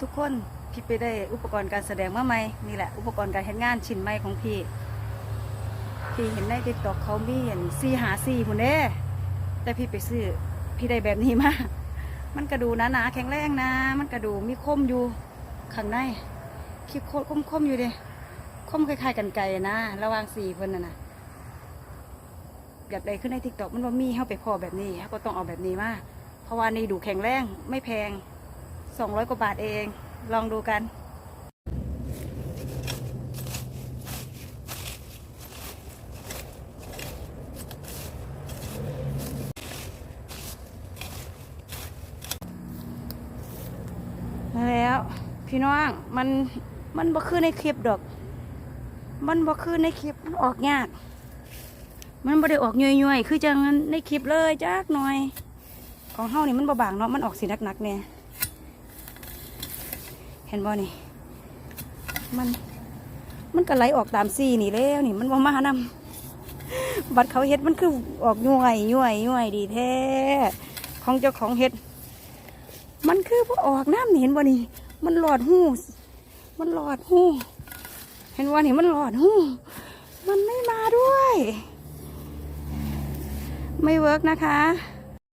ทุกคนพี่ไปได้อุปกรณ์การแสดงมาใหม่นี่แหละอุปกรณ์การเห็นงานชิ้นใหม่ของพี่ พี่เห็นในติ๊กต็อกเขามีเห็นซีหาซีหุ่นเด้แต่พี่ไปซื้อพี่ได้แบบนี้มามันกระดูหนาๆแข็งแรงนะ มันกระดูมีคมอยู่ข้างในคลิปโคตรคมๆอยู่เด้คมคล้ายๆกันไก่นะระว่างสีเพิ่นน่ะนะแบบใดขึ้นในติ๊กต็อกมันว่ามีเฮาไปพอแบบนี้เฮาก็ต้องเอาแบบนี้มาเพราะว่านี่ดูแข็งแรงไม่แพง สองร้อยกว่าบาทเอง ลองดูกัน มาแล้ว พี่น้อง มันมันบ่คือในคลิปดอก มันบ่คือในคลิปมันออกยาก มันบ่ได้ออกย่อยๆ คือจังในคลิปเลยจักหน่อย ของเฮานี่มันบ่บางเนาะ มันออกสีหนักๆเนี่ย ห็นบ่นี่ มันมันก็ไหลออกตามซี่นี่แล้วนี่ มันบ่มานำบัดเขาเฮ็ดมันคือออกย่อยย่อยย่อยดีแท้ของเจ้าของเฮ็ด มันคือพอออกน้ำนี่เห็นบ่นี่ มันหลอดหูมันหลอดหูเห็นว่านี่มันหลอดหูมันไม่มาด้วย ไม่เวิร์กนะคะ